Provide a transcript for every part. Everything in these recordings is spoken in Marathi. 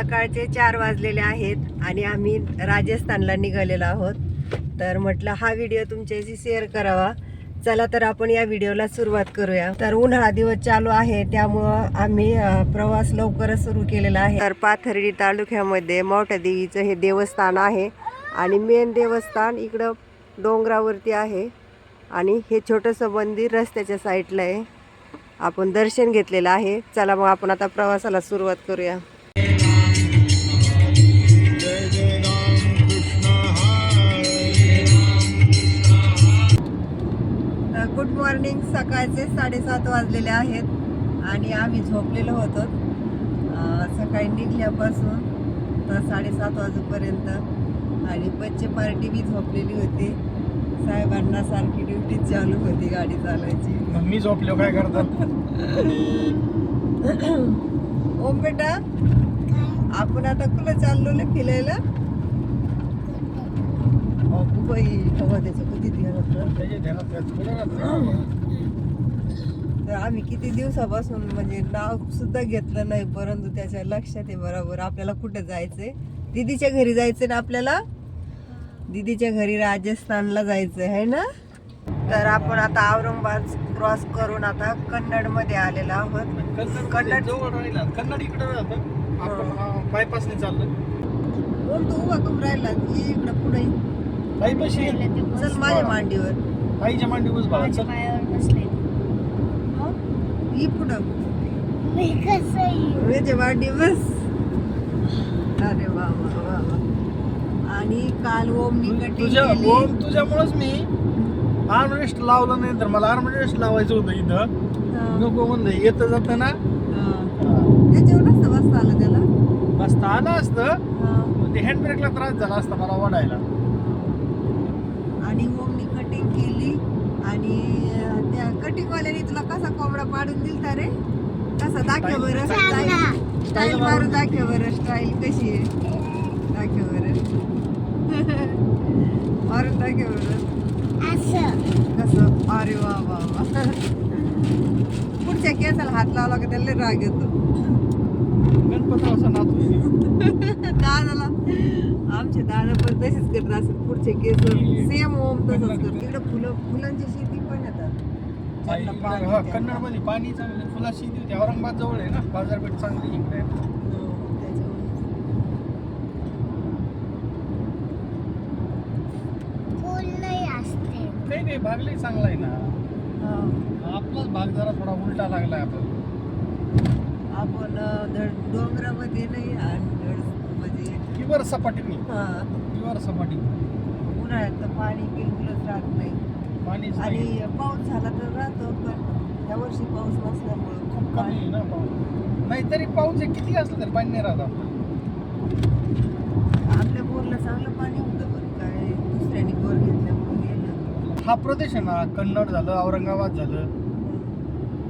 सकाळचे चार वाजलेले आहेत आणि आम्ही राजस्थानला निघालेलो आहोत. तर म्हटलं हा व्हिडिओ तुमच्याशी शेअर करावा. चला तर आपण या व्हिडिओला सुरुवात करूया. तर उन्हाळा दिवस चालू आहे त्यामुळं आम्ही प्रवास लवकरच सुरू केलेला आहे. तर पाथर्डी तालुक्यामध्ये मोठ्या देवीचं हे देवस्थान आहे आणि मेन देवस्थान इकडं डोंगरावरती आहे आणि हे छोटंसं मंदिर रस्त्याच्या साईडला आहे. आपण दर्शन घेतलेलं आहे. चला मग आपण आता प्रवासाला सुरुवात करूया. मॉर्निंग सकाळचे साडेसात वाजलेले आहेत आणि आम्ही झोपलेलो होतो. सकाळी निघल्यापासून तर साडेसात वाजेपर्यंत आणि बच्चे पार्टी बी झोपलेली होती. साहेबांना सारखी ड्युटी चालू होती गाडी चालवायची. मग मी झोपलो काय करतात ओम बेटा आपण आता कुठं चाललो ना फिरायला? बाई हवा त्याचं किती राहतं. तर आम्ही किती दिवसापासून म्हणजे नाव सुद्धा घेतलं नाही परंतु त्याच्या लक्षात आहे बरोबर आपल्याला कुठे जायचंय? दीदीच्या घरी जायचंय ना आपल्याला? दीदीच्या घरी राजस्थानला जायचंय आहे ना? तर आपण आता औरंगाबाद क्रॉस करून आता कन्नडमध्ये आलेलो आहोत. कन्नड जवळ राहिला कन्नड इकडे राहतं. बायपासने चाललो कोण तू उभा करून राहिला इकडं पुढे बाईपाशी चल माझ्या मांडीवर. आईच्या मांडी बस बाळा चल. ये पुढं. वेजे वाढी बस. अरे वा वा वा वा. आणि काल कटिंग तुझ्या ओम तुझ्यामुळेच मी आर्मरेस्ट लावलं नाही तर मला आर्मरेस्ट लावायचं होतं इथं. हा, नको म्हणलं येतं जातं ना. हा. त्याच्यावर नसतं बसता आलं त्याला. बसता आलं असतं. हा. ते हँडब्रेकला त्रास झाला असता मला ओढायला आणि ओमनी कटिंग केली. आणि त्या कटिंग वाल्याने तुला कसा कोंबडा पाडून दिलता रे? कसा? दाखव बरं स्टाईल स्टाईल मारून. दाखव बरं स्टाईल कशी आहे. दाखव बरं. मारून दाखव बरं. कसं? अरे वा वा वा. पुढच्या केसाला हात लावला का त्याला राग येतो. दादाला. आमचे दादा पण तसेच करत असत पुढचे केस सेम ओम तसंच करतो इकडे फुलं फुलांची शेती पण येतात. हा. कन्नडमध्ये पाणी चांगलं फुला शेती होती. औरंगाबाद जवळ आहे ना बाजारपेठ चांगली इकडे. आहे. हो. काही नाही भाग लई चांगला आहे ना. आपलाच भाग जरा थोडा उलटा लागलाय आपण आपण डोंगरामध्ये नाही किवर सपाटी हा, किवर सपाटी उन्हाळ्यात तर पाणी बिलकुलच राहत नाही. पाणीच आणि पाऊस झाला तर राहतो पण या वर्षी पाऊस नसल्यामुळं खूप कमी आहे ना पाऊस. नाही तरी पाऊस आहे किती असलं तरी पाणी नाही राहत आपलं. आपल्या बोरला चांगलं पाणी होतं पण काय दुसऱ्याने बोर घेतल्यामुळे गेलं हा प्रदेश आहे ना कन्नड झालं औरंगाबाद झालं.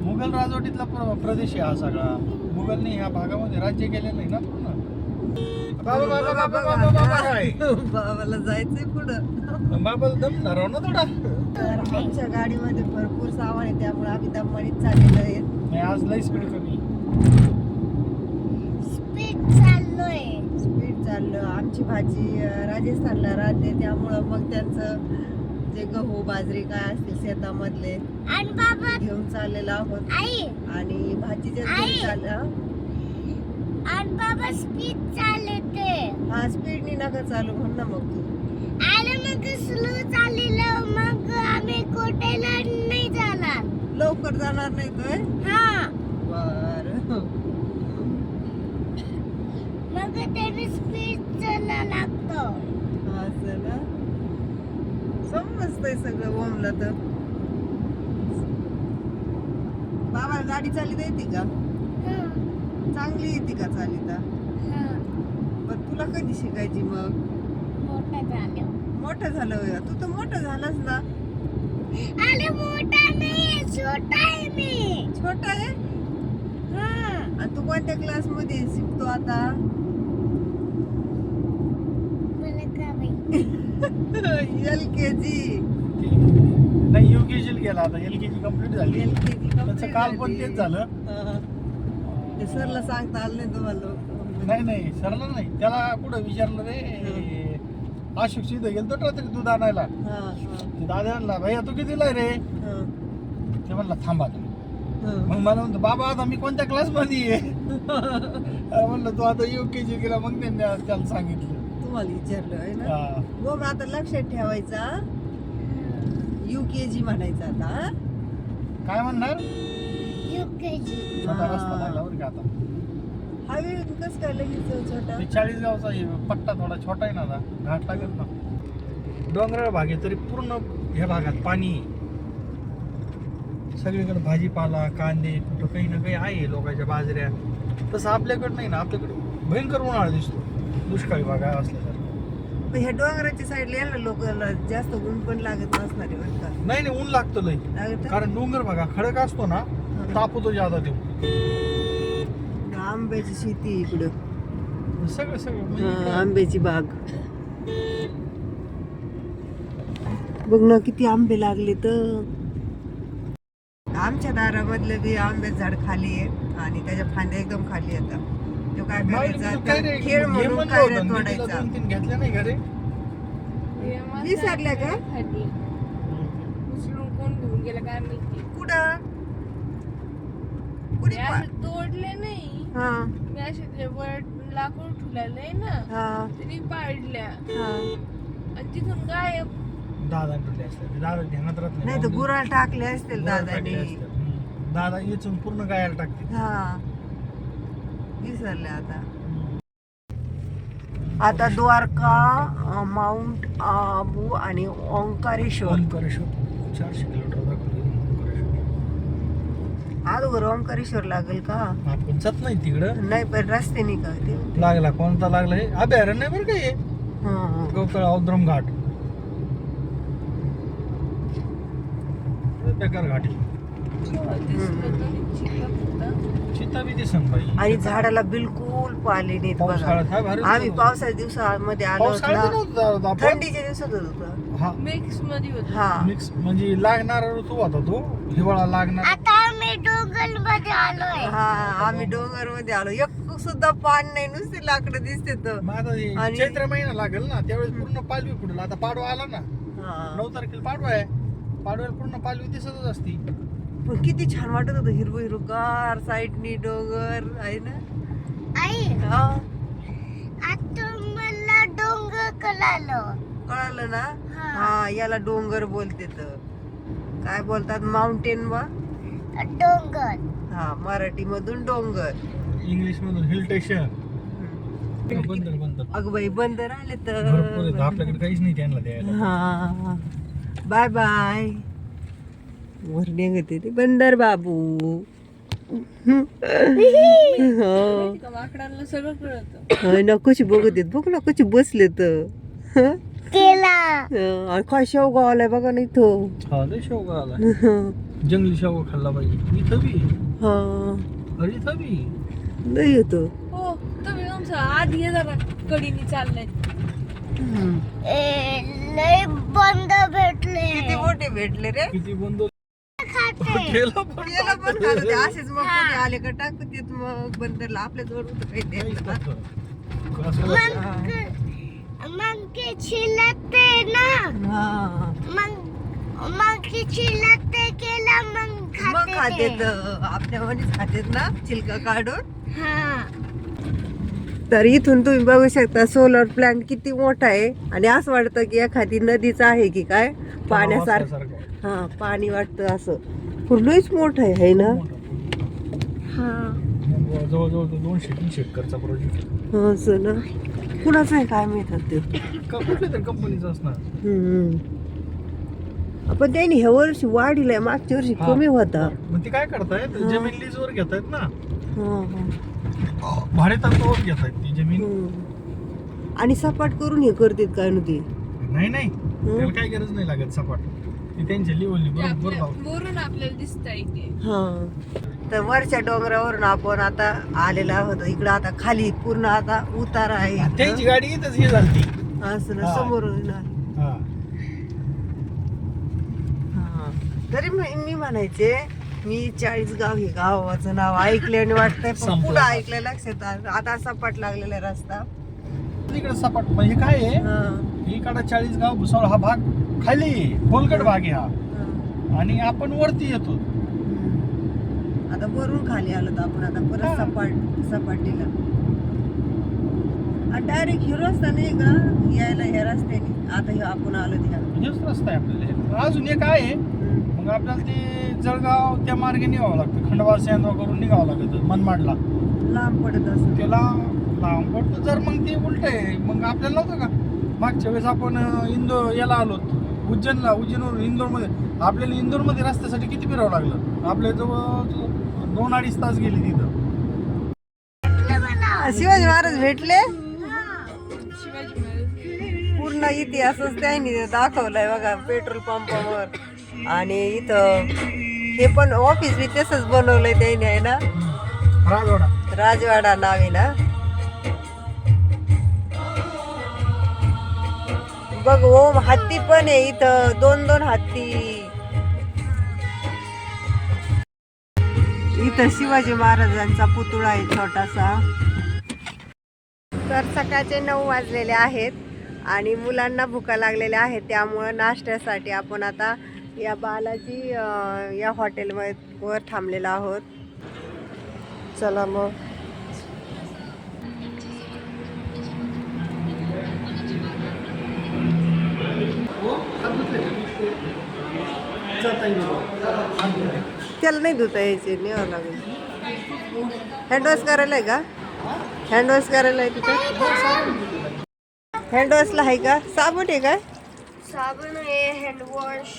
मुघल राजवटीतला प्र- प्रदेश आहे हा सगळा. मुघलने ह्या भागामध्ये राज्य केलेलं आहे ना पूर्ण. बाबा बाबा बाबा बाबा बाबा आहे. बाबाला जायचंय पुढं. बाबा दम धराव ना थोडा तर आमच्या गाडीमध्ये भरपूर सामान आहे त्यामुळे आम्ही दमणीत चाललेलो आहेत नाही आज लई स्पीड कमी. स्पीड चाललं आमची भाजी राजस्थानला राहते त्यामुळं मग त्यांचं जे गहू बाजरी काय असतील शेतामधले घेऊन चाललेलो आहोत. आणि भाजीचे. चाललं बाबा स्पीड चालते हा स्पीडनी नका चालू म्हण ना मग तू. आले मग स्लो चाललेलं मग आम्ही कोटेला नाही जाणार. लवकर जाणार नाही तोय हा. बर. मग त्याने स्पीड चालला लागतो. असं ना? समजतंय सगळं ओमला तर. बाबा गाडी चालित येते का? चांगली येते का चालिता? पण तुला कधी शिकायची मग? मोठा झालं. मोठं झालं होय. तू तर मोठं झालास ना. अरे मोठा नाही छोटा आहे मी. छोटा आहे? हा. आणि तू कोणत्या क्लासमध्ये शिकतो आता? मला का माहीत? एल के जी. नाही युकेजीला गेला आता. एल के जी कंप्लीट झाली. एल के जी त्याचं काल पण तेच झालं. ते सरला सांगता आलं नाही तुम्हाला नाही नाही सरला नाही. त्याला कुठं विचारलं रे? अशोक सिद्ध गेलतो रात्री दूध आणायला. हा, हा, ते दादा आणला भैया तू कितीला आहे रे? हा, ते म्हणला थांबा हा. मग मला म्हणतो बाबा आता मी कोणत्या क्लासमध्ये आहे? अरे म्हणलं तू आता यू के जी गेला मग त्यांनी त्याला सांगितलं. तुम्हाला विचारलं आहे ना? हा. मग आता लक्षात ठेवायचा. यू के जी म्हणायचं आता. हा? काय म्हणणार? युकेजी छोटा रस्ता लागला बरं का आता? हायवे कसं काय लगेच छोटा? ते चाळीस गावचा हे पट्टा थोडा छोटा आहे ना आता. घाट लागेल ना. डोंगराळ भाग आहे तरी पूर्ण ह्या भागात पाणी आहे. सगळीकडे भाजीपाला कांदे कुठं काही ना काही आहे लोकांच्या बाजऱ्या. तसं आपल्याकडे नाही ना आपल्याकडे भयंकर उन्हाळा दिसतो. दुष्काळी भाग आहे असल्यासारखं. पण ह्या डोंगराच्या साईडला यायला लोकांना जास्त ऊन पण लागत नसणार आहे बरं का? नाही नाही ऊन लागतं लय. लागत? कारण डोंगर भागा खडक असतो ना तापतो जादा तो. आंब्याची शेती इकडं. सगळं सगळं. आंब्याची बाग. बघ ना किती आंबे लागले तर. आमच्या दारामधलं बी आंब्याचं झाड खाली आहे आणि त्याच्या फांद्या एकदम खाली येतात तो काय करायचा खेळ म्हणून काय होतं, तोडायचा दोन तीन घेतल्या नाही का रे? विसरल्या का? उचलून कोण घेऊन गेला? काय माहिती? कुठं? कुणी मी पा- असे तोडले नाही. हा. मी असे ते वर लाकूड ठुलालंय ना हा. तरी पाडल्या. हा. आणि तिथून गायब. दादा टुले असतात दादा ध्यानात राहत नाही तर गुराळ टाकले असतील गुराळ दादानी. हम्म. दादा इथून पूर्ण गायाला टाकते हा. विसरले आता. आता द्वारका अ, माउंट आबू आणि ओंकारेश्वर. ओंकारेश्वर चारशे किलोमीटर. अगोदर ओंकारेश्वर लागेल का? आपण जात नाही तिकडं. नाही पण रस्त्याने का ते? लागला कोणता लागला हे? अभयारण्य बरं का हे? हा, हा. गवतळ औद्रम घाट. बेकार घाट आहे. बी दिसन बाई. आणि झाडाला बिलकुल पाले नाहीत बघा. पावसाळ्यात हा भारी आम्ही होतो. पावसाच्या दिवसामध्ये आलो होतो ना नव्हतं जात आपण. थंडीच्या दिवसात होतो हा. मिक्समध्ये होत. हा. मिक्स म्हणजे लागणारा ऋतू होता तो हिवाळा लागणार. आता आम्ही डोंगरमध्ये आलोय. हा आम्ही डोंगरमध्ये आलो. एक सुद्धा पान नाही नुसते लाकडं दिसते तर. मग आता हे आणि- चैत्र महिना लागेल ना त्यावेळेस पूर्ण पालवी फुटेल. आता पाडवा आला ना. हा. नऊ तारखेला पाडवा आहे. पाडव्याला पूर्ण पालवी दिसतच असती. पण किती छान वाटत होतं हिरवं हिरवगार साईडनी डोंगर आहे ना? आई हा. आता मला डोंगर कळालं. कळालं ना? हा. याला डोंगर बोलते तर. काय बोलतात? माउंटेन वा डोंगर. हा मराठी मधून डोंगर. इंग्लिश मधून हिल स्टेशन बंदर बंदर. अगं बाई बंदर आले तर. आपल्याकडे काहीच नाही त्यांना द्यायला. हा. बाय बाय वर निघते ते बंदर बाबू. हो. माकडांना सगळं कळत होय ना कशी बघत आहेत? बघ ना कशी बसले तर केला. काय शेवगाव आलाय बघा ना इथं. हा लय शेवगा आला जंगली शेवगा खाल्ला पाहिजे. इथं बी? हा. अरे इथं बी? नाही येतो. हो तुम्ही आधी ये जरा. कडीने चाललंय. ए, लय बंद भेटले. किती मोठे भेटले रे? किती बंद केला पण पण असेच मग कोणी आले का टाकू देत मग बंदरला आपल्या जवळ होतं काही काहीच द्यायला. नव्हतं. असं. मग ते चिलते ना हा. मग मग ते चिलते केला मग मग खाते खाते ते. तर आपल्या मनीच खातेत ना चिलका काढून हा तर इथून तुम्ही बघू शकता सोलर प्लांट किती मोठा आहे आणि असं वाटतं की एखादी नदीच आहे की काय पाण्यासारखं. हा पाणी वाटतं असं पूर्णच मोठं आहे है ना. हा. जवळजवळ तो दोनशे तीनशे एकरचा प्रोजेक्ट असं ना? कुणाचं आहे काय माहीत ते कुठल्या तरी कंपनीचा असणार. हम्म. आपण त्यांनी ह्या वर्षी वाढीलाय मागच्या वर्षी हा. कमी होता. मग ते काय करतायत? हा. जमीन लीजवर घेतायत ना. हा, हा. भाडे तत्वावर घेतायत ती जमीन. हम्म. आणि सपाट करून हे करतात काय नव्हती नाही नाही. त्याला काही गरज नाही लागत सपाट. ती बरोबर. वरून आपल्याला दिसतंय हा. तर वरच्या डोंगरावरून आपण आता आलेलो आहोत. इकडं आता खाली पूर्ण आता उतार आहे त्यांची गाडी इथंच हे झाली असं ना हा. समोरून ना हा. हा. तरी मी मी म्हणायचे मी चाळीस गाव हे गावाचं नाव ऐकल्याने वाटतंय पण संपलं. पुढं ऐकलं लक्षात आलं. आता सपाट लागलेला आहे रस्ता. इकडे सपाट. म्हणजे काय आहे? हं, इकडे चाळीस गाव भुसावळ हा भाग. खाली आहे. खोलगट भाग आहे हा. आणि आपण वरती येतो. आता वरून खाली आलो तर आपण आता परत हा. सपाट सपाटीला. डायरेक्ट हिरो रस्ता नाही का? यायला ह्या रस्त्याने. आता हे आपण आलो त्या हेच रस्ता आहे आपल्याला. अजून एक आहे. मग आपल्याला ते जळगाव त्या मार्गे निघावं लागतं. खंडवार सेंद्रा करून निघावं लागतं. मनमाडला. लांब पडत असं त्याला लांब पडतं. जर मग ते उलट आहे मग आपल्याला नव्हतं का? मागच्या वेळेस आपण अं, इंदोर याला आलो उज्जैनला उज्जैनवरून इंदोरमध्ये आपल्याला इंदोरमध्ये रस्त्यासाठी किती फिरावं लागलं? आपल्या जवळ दोन अडीच तास गेले तिथं. शिवाजी महाराज भेटले. पूर्ण इतिहासच त्यांनी दाखवलाय बघा पेट्रोल पंपावर. आणि इथं हे पण ऑफिस बी तसंच बनवलंय त्यांनी आहे ना? राजवाडा. राजवाडा नाव आहे ना? बघ ओम हत्ती पण आहे इथं. दोन दोन हत्ती. इथं शिवाजी महाराजांचा पुतळा आहे छोटासा. तर सकाळचे नऊ वाजलेले आहेत आणि मुलांना भुका लागलेल्या आहेत त्यामुळं नाश्त्यासाठी आपण आता या बालाजी या हॉटेलवर वर थांबलेलो आहोत. चला मग. त्याला नाही धुता यायचे न्यावं लागेल. हँडवॉश करायला आहे का? हँडवॉश करायला आहे तिथं? हँडवॉशला आहे का? साबण आहे का साबण आहे हँडवॉश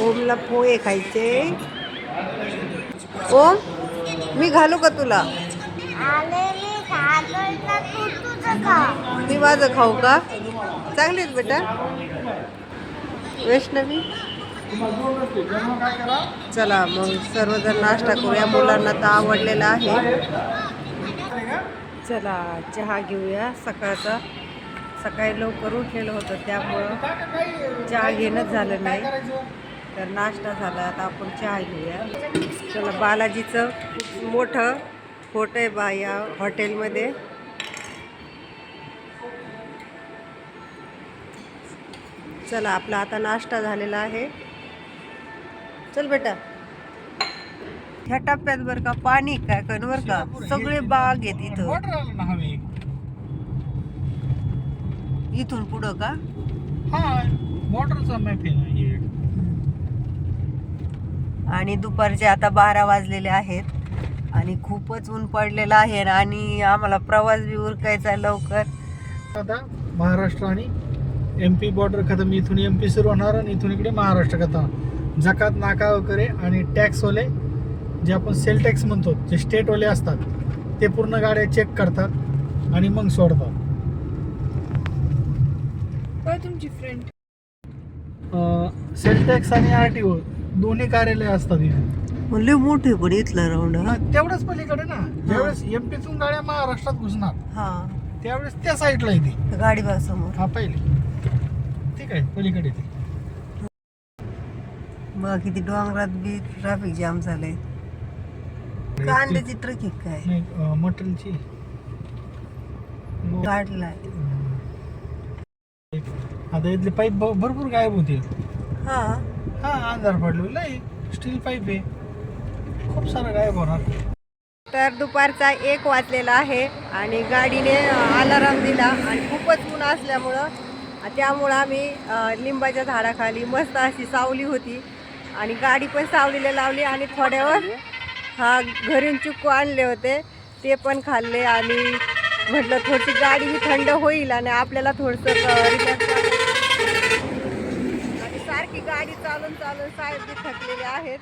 ओमला पोहे खायचे. ओम मी घालू का तुला? मी माझं खाऊ का? चांगली आहेत बेटा. वैष्णवी. चला मग सर्वजण नाश्ता करूया. मुलांना तर आवडलेला आहे. चला चहा घेऊया सकाळचा. सकाळी लवकर उठलेलं होतं त्यामुळं चहा घेणंच झालं नाही. तर नाश्ता झाला आता आपण चहा घेऊया. चला बालाजीचं खूप मोठं फोटो आहे बा या हॉटेलमध्ये चला आपला आता नाश्ता झालेला आहे. चल बेटा. ह्या टप्प्यात बरं का पाणी काय कण बरं का सगळे बाग आहेत इथं. इथून पुढं का? हा आणि दुपारचे आता बारा वाजलेले आहेत. आणि खूपच ऊन पडलेलं आहे आणि आम्हाला प्रवास बी उरकायचा लवकर. आता महाराष्ट्र आणि एम पी बॉर्डर खतम इथून एम पी सुरू होणार आणि इथून इकडे महाराष्ट्र खतम जकात नाका वगैरे आणि टॅक्सवाले जे आपण सेल टॅक्स म्हणतो जे स्टेटवाले असतात ते पूर्ण गाड्या चेक करतात आणि मग सोडतात. काय तुमची फ्रेंड सेल टॅक्स आणि आर टी ओ दोन्ही कार्यालय असतात इथे. लय मोठे पण इथलं राऊंड हा, तेवढंच पलीकडे ना. ज्यावेळेस एम पीतून गाड्या महाराष्ट्रात घुसणार हा. त्यावेळेस त्या साईडला येते गाडी बघ समोर. हा पहिले. ठीक आहे पलीकडे ते. बघ किती डोंगरात बी ट्रॅफिक जाम झालंय. कांद्याची ट्रक आहे काय? नाही अं, मटेरियलची काढलाय. आता इथले पाईप भरपूर गायब होतील हा. हा आजार पडलो लय स्टील पाईप आहे. खूप सारं गायब होणार. तर दुपारचा एक वाजलेला आहे आणि गाडीने अलाराम दिला आणि खूपच ऊन असल्यामुळं त्यामुळं आम्ही लिंबाच्या झाडाखाली मस्त अशी सावली होती. आणि गाडी पण सावलीला लावली आणि थोड्यावर हा घरून चिक्कू आणले होते. ते पण खाल्ले आणि म्हटलं थोडीशी गाडी ही थंड होईल आणि आपल्याला थोडंसं आणि सारखी गाडी चालून चालून साहेब थकलेले आहेत.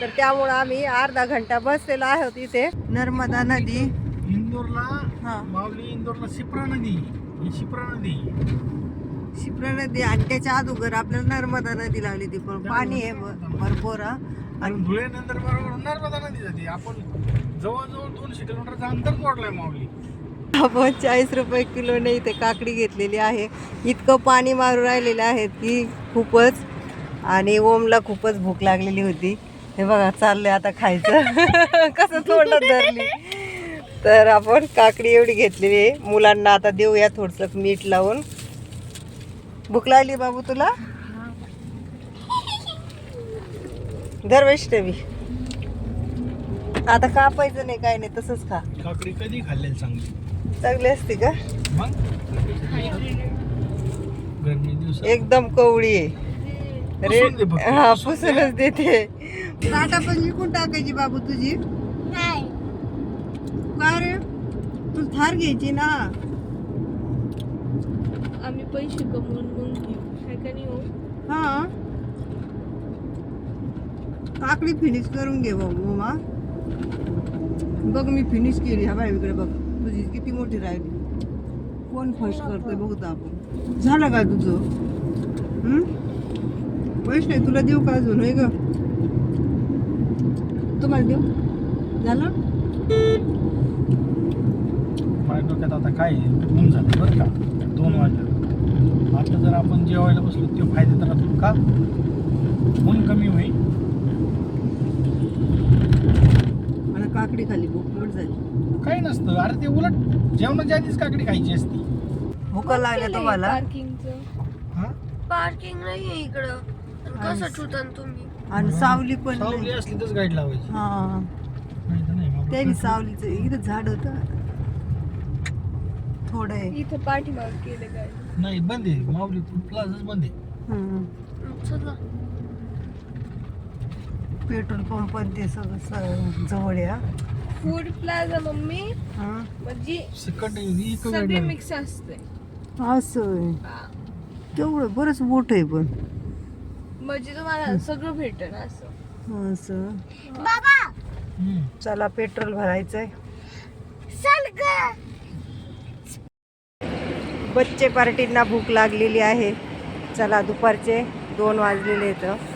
तर त्यामुळं आम्ही अर्धा घंटा बसलेलो आहोत इथे. नर्मदा नदी. इंदोरला हा. माऊली इंदोरला शिप्रा नदी. ही शिप्रा नदी. शिप्रा नदी आणि त्याच्या अगोदर आपल्याला नर्मदा नदी लागली ती. पण पाणी आहे भ- भरपूर हा. आणि धुळे नंतर बरोबर नर्मदा नदी जाते. आपण जवळजवळ दोनशे किलोमीटरचं अंतर तोडलंय माऊली. आपण चाळीस रुपये किलोने इथे काकडी घेतलेली आहे. इतकं पाणी मारून राहिलेलं आहे की खूपच आणि ओमला खूपच भूक लागलेली होती. हे बघा चाललंय आता खायचं. कसं तोंडात धरली. तर आपण काकडी एवढी घेतलेली आहे. मुलांना आता देऊया थोडंसं मीठ लावून. भूक लागली बाबू तुला? धर वैष्णवी आता कापायचं नाही काय नाही तसंच खा. काकडी कधी खाल्लेली चांगली? चांगली असते का? एकदम कवळी आहे. रेड हा. पुसूनच देते. टाटा पण विकून टाकायची बाबू तुझी. नाही. काय रे? तू थार घ्यायची ना. आम्ही पैसे कमवून मग घेऊ. काय का नाही हो? हा. काकडी फिनिश करून घे बाबू मा बघ मी फिनिश केली हा बाई इकडे बघ. तुझी किती मोठी राहिली कोण फर्स्ट करतोय बघतो आपण. झालं का तुझं? हम्म? वैष्णव तुला देऊ का अजून? होय ग? तुम्हाला देऊ? झालं? माझ्या डोक्यात आता काय आहे? ऊन झालं बरं का. दोन वाजले. आता जर आपण जेवायला बसलो ते फायदे तर राहतो का? ऊन कमी होईल. आणि काकडी खाली भूक झाली. काही नसतं. अरे ते उलट जेवणाच्या आधीच काकडी खायची असती. भूक लागल्या तुम्हाला? पार्किंगचं हा? पार्किंग नाहीये इकडं. आणि कसं ठेवता तुम्ही? आणि सावली पण सावली नाही. असली तरच गाईड लावायची. हा. नाही तर नाही मग त्यानी सावलीच इथं झाड होत. थोडं आहे. इथं पाठीमाग केलं काय नाही बंद आहे. माऊली प्लाझाच बंद आहे. चला. पेट्रोल पंप पण ते सगळं स- जवळ हा. Food plaza mummy. हा? म्हणजे सकट इकडं सगळे मिक्स असते. असं आहे. हा. तेवढं बरंच मोठं आहे पण. म्हणजे तुम्हाला सगळं भेटेल असं. असं. बाबा! हम्म. चला पेट्रोल भरायचंय. चल ग. बच्चे पार्टींना भूक लागलेली आहे. चला दुपारचे दोन वाजलेले आहेत.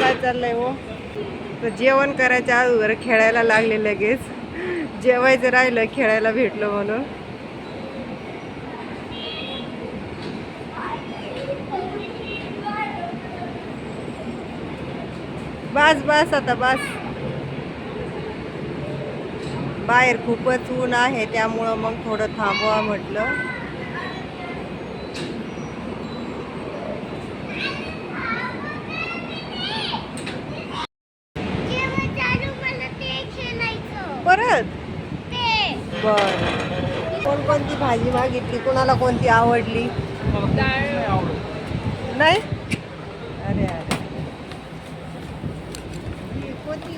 काय चाललंय हो? तर जेवण करायच्या अगोदर खेळायला लागले लगेच. जेवायचं राहिलं खेळायला भेटलं म्हणून. बस बस आता बस. बाहेर खूपच ऊन आहे त्यामुळं मग थोडं थांबवा म्हटलं. परत? बर. कोणकोणती भाजी मागितली? कोणाला कोणती आवडली? नाही आवडत नाही अरे अरे ही कोणती भाजी?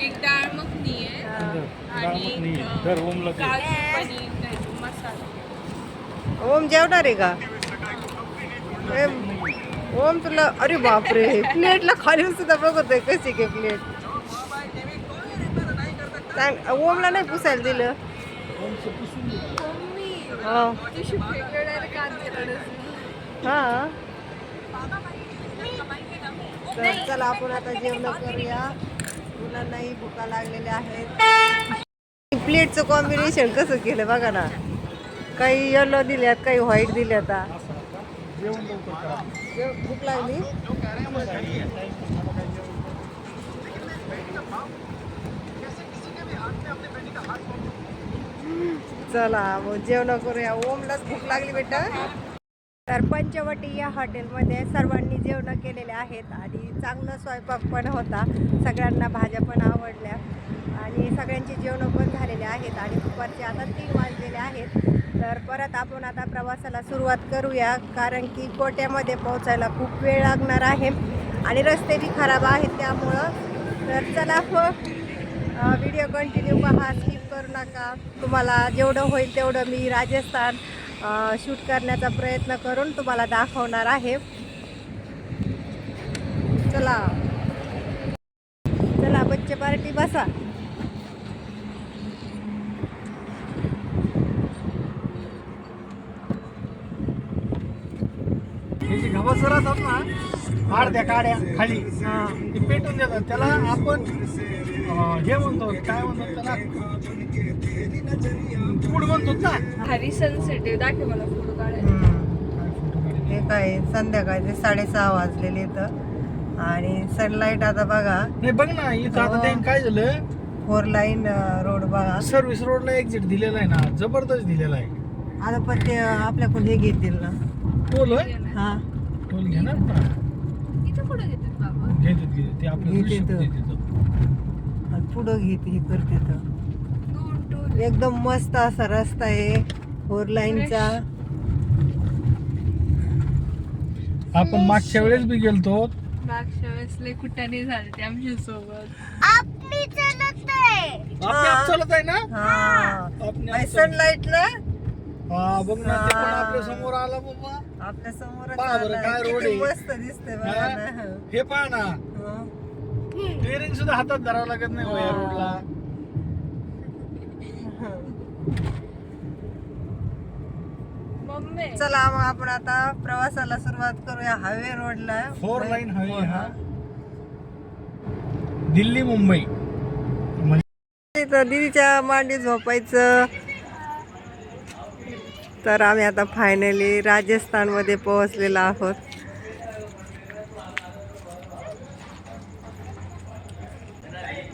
एक डाळ मखनी आहे. हा. आणि आहे. ओमला. काजू पनीर नाही, मसाला. ओम जेवणार आहे का? एम, ओम तुला अरे बापरे प्लेटला खाली सुद्धा बघतोय कशी काय प्लेट. सांग ओमला नाही पुसायला दिलं? हा. तर चला आपण आता जेवण करूया. मुलांनाही भुका लागलेल्या आहेत. प्लेटचं कॉम्बिनेशन कसं केलं बघा ना. काही येलो दिल्यात काही व्हाईट दिल्यात. करा जेव- भूक लागली? चला मग जेवण करूया. ओमलाच भूक लागली बेटा. तर पंचवटी या हॉटेलमध्ये सर्वांनी जेवणं केलेले आहेत आणि चांगला स्वयंपाक पण होता. सगळ्यांना भाज्या पण आवडल्या आणि सगळ्यांची जेवणं पण झालेले आहेत आणि दुपारचे आता तीन वाजलेले आहेत. तर परत आपण आता प्रवासाला सुरुवात करूया कारण की कोट्यामध्ये पोहोचायला खूप वेळ लागणार आहे आणि रस्ते बी खराब आहेत त्यामुळं. तर चला हो, मग व्हिडिओ कंटिन्यू पहा स्किप करू नका. तुम्हाला जेवढं होईल तेवढं मी राजस्थान शूट करण्याचा प्रयत्न करून तुम्हाला दाखवणार आहे. चला. चला बच्चे पार्टी बसा. काड्या खाली. पेटून देतात. त्याला आपण हे म्हणतो काय म्हणतो त्याला? फूड म्हणतो ना भारी सनसेट आहे. दाखव मला फोटो काढायला. हम्म. हे काय संध्याकाळचे साडेसहा वाजलेले इथं. आणि सनलाईट आता बघा. नाही बघ ना इथं आता त्यांनी काय झालं? फोर लाईन रोड बघा. सर्व्हिस रोडला एक्झिट दिलेला आहे ना. जबरदस्त दिलेला आहे. आता पण ते आपल्याकडून हे घेतील ना. टोल होय? हा. टोल घेणार ना इथं कुठं घेतात बाबा? घेतात घेतात. ते आपल्या घेतात. दृश्यात देतात. आणि पुढं घेते हे करते तर एकदम मस्त असा रस्ता आहे फोर लाईनचा आपण मागच्या वेळेस बी गेलतो. मागच्या वेळेस लय कुठ्याने झाले ते आमच्यासोबत. आपली आप चालत आहे ना? हा. आप सनलाईट ना हा बघ ना ते पण आपल्यासमोर आला बाबा. आपल्यासमोर पहा बरं, काय रोड आहे. मस्त दिसतंय बघा हा? ना. हे पहा ना. हं. स्टेअरिंग सुद्धा हातात धरावं लागत नाही हो या हा. रोडला मम्मी चला मग आपण आता प्रवासाला सुरुवात करूया. हायवे रोडला. फोर लाईन हायवे हा. दिल्ली मुंबई. म्हणजे इथं दीदीच्या मांडी झोपायचं. तर आम्ही आता फायनली राजस्थानमध्ये पोहोचलेलो आहोत.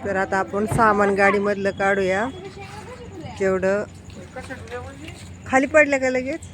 तर आता आपण सामान गाडीमधलं काढूया. तेवढं खाली पडलं का लगेच?